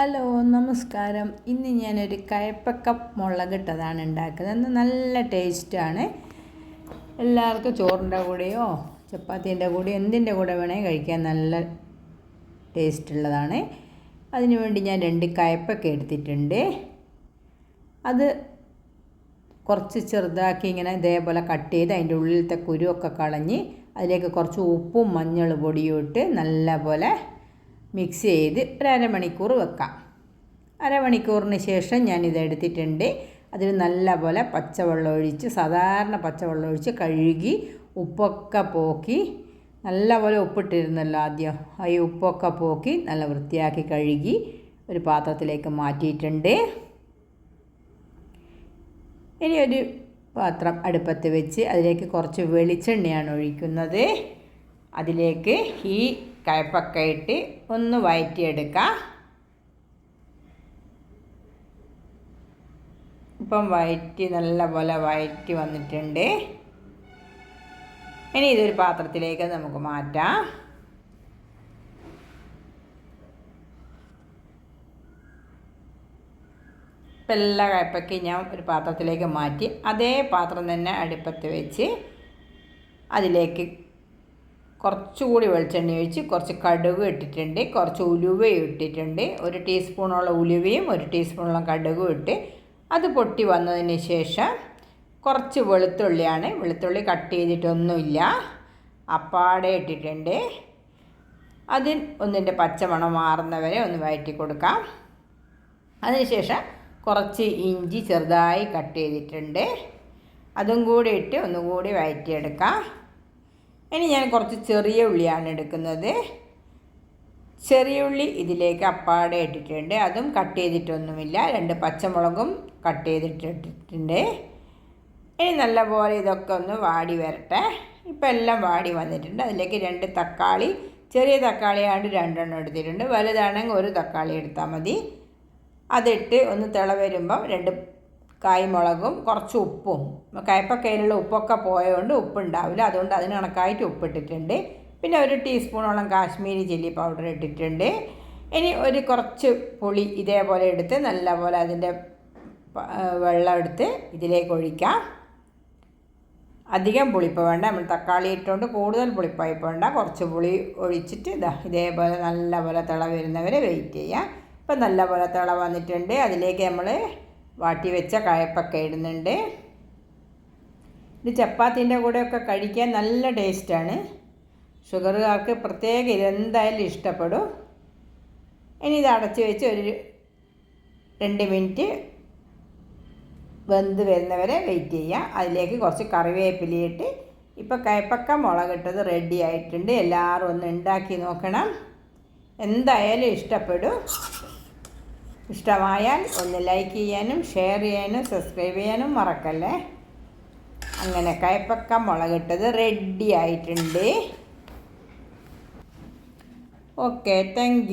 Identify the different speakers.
Speaker 1: Hello നമസ്കാരം. ഇന്ന് ഞാനൊരു കയപ്പക്ക മുളകിട്ടതാണ് ഉണ്ടാക്കുന്നത്. നല്ല ടേസ്റ്റാണ് എല്ലാവർക്കും ചോറിന്റെ കൂടെയോ ചപ്പാത്തീന്റെ കൂടെയോ എന്തിന്റെ കൂടെ വേണേൽ കഴിക്കാൻ നല്ല ടേസ്റ്റ് ഉള്ളതാണ്. അതിനു വേണ്ടി ഞാൻ രണ്ട് കയപ്പൊക്കെ എടുത്തിട്ടുണ്ട്. അത് കുറച്ച് ചെറുതാക്കി ഇങ്ങനെ ഇതേപോലെ കട്ട് ചെയ്ത് അതിന്റെ ഉള്ളിലത്തെ കുരുവൊക്കെ കളഞ്ഞ് അതിലേക്ക് കുറച്ച് ഉപ്പും മഞ്ഞൾ പൊടിയും ഇട്ട് നല്ലപോലെ മിക്സ് ചെയ്ത് ഒരു അരമണിക്കൂർ വെക്കാം. അരമണിക്കൂറിന് ശേഷം ഞാനിത് എടുത്തിട്ടുണ്ട്. അതിൽ നല്ലപോലെ പച്ചവെള്ളം ഒഴിച്ച് സാധാരണ പച്ചവെള്ളം ഒഴിച്ച് കഴുകി ഉപ്പൊക്കെ പോക്കി നല്ലപോലെ ഉപ്പിട്ടിരുന്നല്ലോ ആദ്യം. ഈ ഉപ്പൊക്കെ പോക്കി നല്ല വൃത്തിയാക്കി കഴുകി ഒരു പാത്രത്തിലേക്ക് മാറ്റിയിട്ടുണ്ട്. ഇനി ഒരു പാത്രം അടുപ്പത്ത് വെച്ച് അതിലേക്ക് കുറച്ച് വെളിച്ചെണ്ണയാണ് ഒഴിക്കുന്നത്. അതിലേക്ക് ഈ കയപ്പക്ക ഇട്ട് ഒന്ന് വയറ്റിയെടുക്കാം. ഇപ്പം വയറ്റി നല്ല പോലെ വയറ്റി വന്നിട്ടുണ്ട്. ഇനി ഇതൊരു പാത്രത്തിലേക്ക് നമുക്ക് മാറ്റാം. ഇപ്പം എല്ലാ കയപ്പയ്ക്കും ഞാൻ ഒരു പാത്രത്തിലേക്ക് മാറ്റി അതേ പാത്രം തന്നെ അടുപ്പത്ത് വെച്ച് അതിലേക്ക് കുറച്ചുകൂടി വെളിച്ചെണ്ണ ഒഴിച്ച് കുറച്ച് കടുക് ഇട്ടിട്ടുണ്ട് കുറച്ച് ഉലുവ ഇട്ടിട്ടുണ്ട് ഒരു ടീസ്പൂണോളം ഉലുവയും ഒരു ടീസ്പൂണോളം കടുകും ഇട്ട് അത് പൊട്ടി വന്നതിന് ശേഷം കുറച്ച് വെളുത്തുള്ളിയാണ്. വെളുത്തുള്ളി കട്ട് ചെയ്തിട്ടൊന്നുമില്ല. അപ്പാടെ ഇട്ടിട്ടുണ്ട്. അതിൽ ഒന്നിന്റെ പച്ചമണം മാറുന്നവരെ ഒന്ന് വഴറ്റി കൊടുക്കാം. അതിനുശേഷം കുറച്ച് ഇഞ്ചി ചെറുതായി കട്ട് ചെയ്തിട്ടുണ്ട്. അതും കൂടി ഇട്ട് ഒന്നുകൂടി വഴറ്റിയെടുക്കാം ഇനി ഞാൻ കുറച്ച് ചെറിയ ഉള്ളിയാണ് എടുക്കുന്നത്. ചെറിയ ഉള്ളി ഇതിലേക്ക് അപ്പാടെ ഇട്ടിട്ടുണ്ട്. അതും കട്ട് ചെയ്തിട്ടൊന്നുമില്ല. രണ്ട് പച്ചമുളകും കട്ട് ചെയ്തിട്ടിട്ടുണ്ട്. ഇനി നല്ലപോലെ ഇതൊക്കെ ഒന്ന് വാടി വരട്ടെ. ഇപ്പം എല്ലാം വാടി വന്നിട്ടുണ്ട്. അതിലേക്ക് രണ്ട് തക്കാളി ചെറിയ തക്കാളിയാണ്ട് രണ്ടെണ്ണം എടുത്തിട്ടുണ്ട്. വലുതാണെങ്കിൽ ഒരു തക്കാളി എടുത്താൽ മതി. അതിട്ട് ഒന്ന് തിള വരുമ്പം രണ്ട് കായ്മുളകും കുറച്ച് ഉപ്പും. കയ്പക്കയിലുള്ള ഉപ്പൊക്കെ പോയതുകൊണ്ട് ഉപ്പുണ്ടാവില്ല. അതുകൊണ്ട് അതിന് കണക്കായിട്ട് ഉപ്പിട്ടിട്ടുണ്ട്. പിന്നെ ഒരു ടീസ്പൂണോളം കാശ്മീരി ചില്ലി പൗഡർ ഇട്ടിട്ടുണ്ട്. ഇനി ഒരു കുറച്ച് പുളി ഇതേപോലെ എടുത്ത് നല്ലപോലെ അതിന്റെ വെള്ളം എടുത്ത് ഇതിലേക്ക് ഒഴിക്കാം. അധികം പുളിപ്പ് വേണ്ട. നമ്മൾ തക്കാളി ഇട്ടുകൊണ്ട് കൂടുതൽ പുളിപ്പായി വേണ്ട. കുറച്ച് പുളി ഒഴിച്ചിട്ട് ഇതാ ഇതേപോലെ നല്ലപോലെ തിള വരുന്നവരെ വെയിറ്റ് ചെയ്യാം. ഇപ്പം നല്ലപോലെ തിള വന്നിട്ടുണ്ട്. അതിലേക്ക് നമ്മൾ വാട്ടി വെച്ച കയപ്പൊക്കെ ഇടുന്നുണ്ട്. ഇത് ചപ്പാത്തിന്റെ കൂടെയൊക്കെ കഴിക്കാൻ നല്ല ടേസ്റ്റാണ്. ഷുഗറുകാർക്ക് പ്രത്യേകം ഇതെന്തായാലും ഇഷ്ടപ്പെടും. ഇനി ഇത് അടച്ച് വെച്ച് ഒരു രണ്ട് മിനിറ്റ് വെന്ത് വരുന്നവരെ വെയിറ്റ് ചെയ്യുക അതിലേക്ക് കുറച്ച് കറിവേപ്പിലയിട്ട് ഇപ്പോൾ കയപ്പക്ക മുളകിട്ടത് റെഡി ആയിട്ടുണ്ട്. എല്ലാവരും ഒന്ന് ഉണ്ടാക്കി നോക്കണം. എന്തായാലും ഇഷ്ടപ്പെടും. ഇഷ്ടമായാൽ ഒന്ന് ലൈക്ക് ചെയ്യാനും ഷെയർ ചെയ്യാനും സബ്സ്ക്രൈബ് ചെയ്യാനും മറക്കല്ലേ? അങ്ങനെ കയപ്പക്ക മുളകിട്ടത് റെഡി ആയിട്ടുണ്ട്. Okay thank